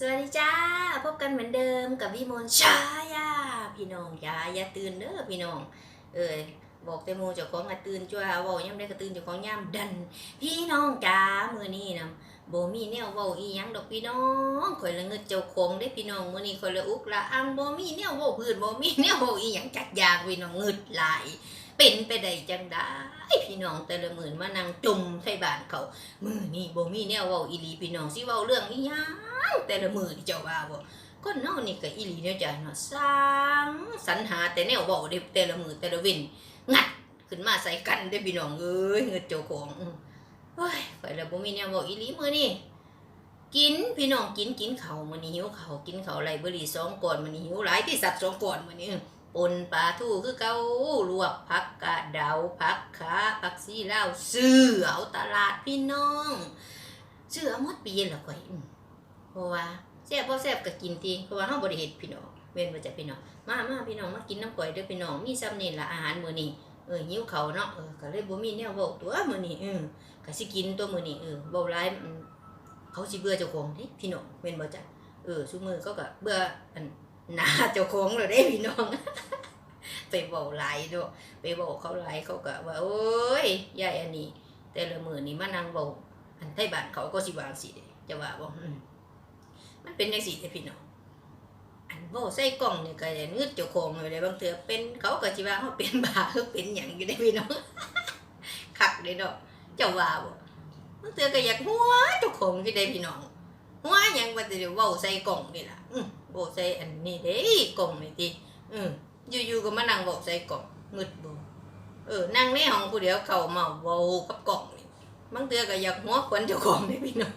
สวัสดีจ้า พบกันเหมือนเดิมกับวิมลชายาพี่น้องอย่าอย่าตื่นเด้อพี่น้อง เอ้ยบอกแต่โมเจ้าของอะตื่นจ้าเว้าย่ำได้ก็ตื่นเจ้าของย่ำดัน พี่น้องจ้ามื้อนี้นะบ่มีแนวเว้าอีหยังดอกพี่น้องข่อยละเงิดเจ้าของเด้พี่น้องมื้อนี้ข่อยละอุกละอังบ่มีแนวเว้าพื้นบ่มีแนวเว้าอีหยังจักอยางพี่น้องเงิดหลาย เป็นไปได้จังได้พี่น้องแต่ละมื้อมานั่งจุ่มใส่บานเขามือนี้บ่มีแนวเว้าอีหลีพี่น้องสิเว้าเรื่องอีหยังแต่ละมือที่เจ้าว่าบ่คนเฮานี่ก็อีหลีเนาะจ้ะเนาะสร้างสรรหาแต่แนวเว้าได้แต่ละมือแต่ละว้นงัดขึ้นมาใส่กันเด้พี่น้องเอ้ยเงิดเจ้าของเฮ้ยไปแล้วบ่มีแนวเว้าอีหลีมื้อนี้กินพี่น้องกินกินเขามื้อนี้หิวเขากินเขาไรเบอรี่สองก่อนมื้อนี้หิวหลายที่สัตว์สองก่อนมื้อนี้ ปนปลาทูคือเกาลวกผักกาดดาผักขาผักซีลาวซื้อเอาตลาดพี่น้องซื้อเอาหมดปีแล้วข่อยเพราะว่าแซ่บบ่แซ่บก็กินติเพราะว่าเฮาบ่ได้เฮ็ดพี่น้องเว้นว่าจะพี่น้องมามาพี่น้องมากินน้ำก๋วยเด้อพี่น้องมีซ้ำนี่ละอาหารมื้อนี้เออหิ้วเขาเนาะเออก็เลยบ่มีแนวเว้าตัวมื้อนี้เออก็สิกินตัวมื้อนี้เออเว้าหลายเขาสิเบื่อเจ้าของเด้พี่น้องเว้นบ่จ้ะเออซุมื้อเขาก็เบื่ออัน หน้าเจ้าของแล้วเด้พี่น้อง ไปเว้าหลด้อไปเว้าเขาหลเขาก็ว่าโอ้ยยายอันนี้ แต่ละมือนี้มานั่งเว้าอันไทบ้านเขาก็สิวางสิเด้จะว่าบอืมมันเป็นจังซี่เด้พี่น้องอันเว้าใส่กล่องเนี่ยก็ได้งึดเจ้าของเลยได้บางเทื่อเป็นเขาก็สิว่าเฮาเป็นบาหรือเป็นหยังอยู่ได้พี่น้องคักเด้เนาะเจ้าว่าบ่บางเทื่อก็อยากหัวเจ้าของอยู่ได้พี่น้อง หัวยังว่าแต่เดียวเว้าใส่กล่องนี่ล่ะอือเว้าใส่อันนี้เด้กล่องนี่ติอืออยู่ๆก็มานั่งเว้าใส่กล่องงึดบ่เออนั่งในห้องผู้เดียวเข้ามาเว้ากับกล่องนี่บางเทื่อก็อยากหัวขวัญเจ้าของเด้อพี่น้อง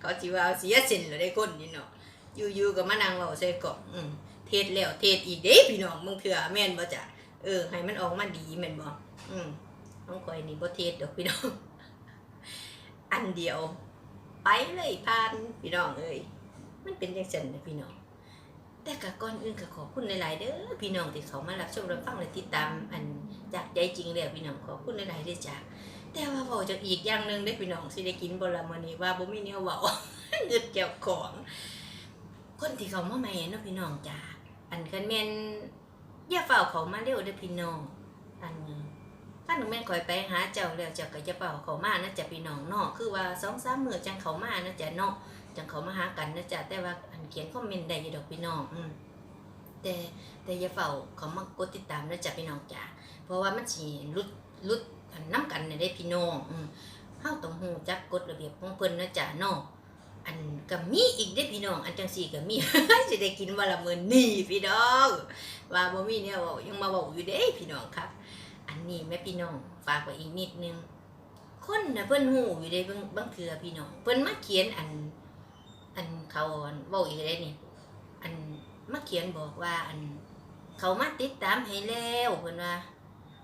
เขาสิว่าเสียสินแล้วได้คนนี่เนาะอยู่ๆก็มานั่งเว้าใส่กล่องอืมเทศแล้วเทศอีกเด้พี่น้องมึงเถื่อแม่นบ่จ้ะเออให้มันออกมาดีแม่นบ่อืมน้องข่อยนี่บ่เทศดอกพี่น้องอันเดียว ไปเลยผ่านพี่น้องเอ้ยมันเป็นจังซั่นนะพี่น้องแต่ก็ก่อนอื่นก็ขอบคุณหลายๆเด้อพี่น้องที่เขามารับชมรับฟังและติดตามอันจากใจจริงแล้วพี่น้องขอบคุณหลายๆเด้อจ้ะแต่ว่าเว้าจากอีกอย่างหนึ่งเด้พี่น้องสิได้กินบ่ละมื้อนี้ว่าบ่มีแนวเว้าเงึดเจ้าของ คนที่เขามาใหม่เนาะพี่น้องจ้าอันกันแม่นอย่าเฝ้าเขามาเร็วเด้อพี่น้องอัน คันแม่คอยไปหาเจ้าแล้วเจ้าก็จะเฝ้าเขามานะจะพี่น้องเนาะคือว่า2-3มื้อจังเขามานะจะเนาะจังเขามาหากันนะจะแต่ว่าอันเขียนคอมเมนต์ได้อยู่ดอกพี่น้องอืมแต่แต่อย่าเฝ้าเขามากดติดตามนะจะพี่น้องจ้าเพราะว่ามันสิลุดลุดอันนํกันน่ะเด้พี่น้องอืมเฮาต้องฮู้จักกฎระเบียบของเพิ่นนะจ้ะเนาะอันก็มีอีกเด้พี่น้อง อันจังสี่ก็มีสิได้กินวันละมื้อนี่พี่น้อง ว่าบ่มีเนี่ยยังมาเว้าอยู่เด้พี่น้องครับ อันนี้แม่พี่น้องฝากไว้อีกนิดนึง คนนะเพิ่นฮู้อยู่เด้บางบางเทื่อพี่น้องเพิ่นมาเขียนอัน อันเขาบอันเว้าอีกเด้นี่อันมาเขียนบอกว่า อัน เขามาติดตามให้แล้วเพิ่นว่า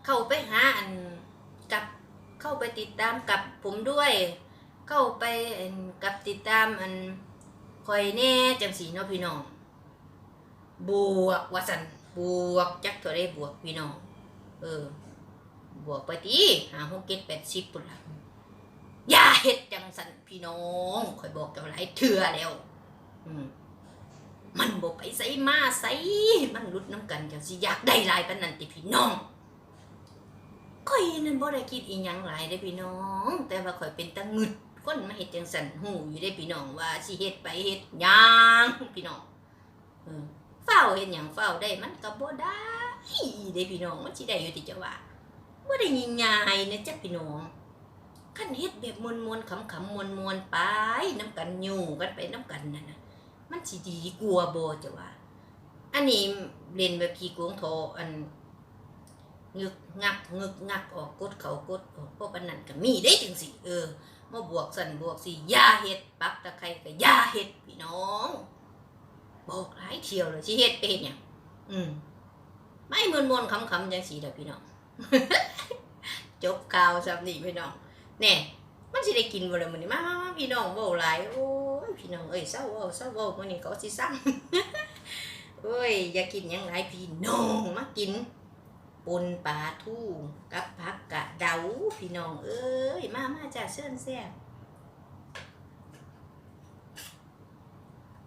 เข้าไปหาอันกับเข้าไปติดตามกับผมด้วย เข้าไปอันกับติดตามอันคอยแน่จังสีเนาะพี่น้องบวกว่าสันบวกจักเท่าไรบวกพี่น้องเออ บวกไปตีหาหกเก็ดแปดสิบปุ่นละอย่าเฮ็ดจังสันพี่น้องคอยบอกเจ้าหลายเถื่อแล้ว อืมมันบอกไปใส่มาใส่มันรุดน้ำกันจังสิอยากได้ลายปนนั้นติพี่น้องข่อยนั่นบ่ได้คิดอีหยังหลายเด้พี่น้อง แต่ว่าข่อยเป็นตะงึดคนมาเฮ็ดจังซั่นหูอยู่ได้พี่น้องว่าสิเฮ็ดไปเฮ็ดหยังพี่น้องเฝ้าเฮ็ดหยังเฝ้าได้มันก็บ่ได้เด้พี่น้องมันสิได้อยู่ที่จะว่า บ่ได้ง่ายๆนะจ๊ะพี่น้องคันเฮ็ดแบบมวนๆขำๆมวนๆไปน้ำกันอยู่กันไปน้ำกันนั่นนะมันสิดีกลัว่าบ่จะว่า อันนี้เล่นแบบขี้โกงโทอันงึกงักงึกงักออกกดเขากดออกพวกปานนั้นก็มีได้จังสิเออมาบวกสันบวกสิอย่าเฮ็ดปักตะไคร้ก็ยาเฮ็ดพี่น้องบอกหลายเที่ยวเลยสิเฮ็ดไปเฮ็ดหยังอืมไม่มวนมวนๆคำคำจังสิเด้อพี่น้อง จบข่าวซับนี่พี่น้องเนี่ยมันสิได้กินบ่ล่ะมื้อนี้มามาพี่น้องเว้าหลายโอ้ยพี่น้องเอ้ยเศร้าเว้าเศร้าเว้ามื้อนี้ก็สิสั่งโอ้ยอย่ากินหยังหลายพี่น้องมากินปนปลาทูกับผักกะเดาพี่น้องเอ้ยมามาจ้าเชิญแซ่บ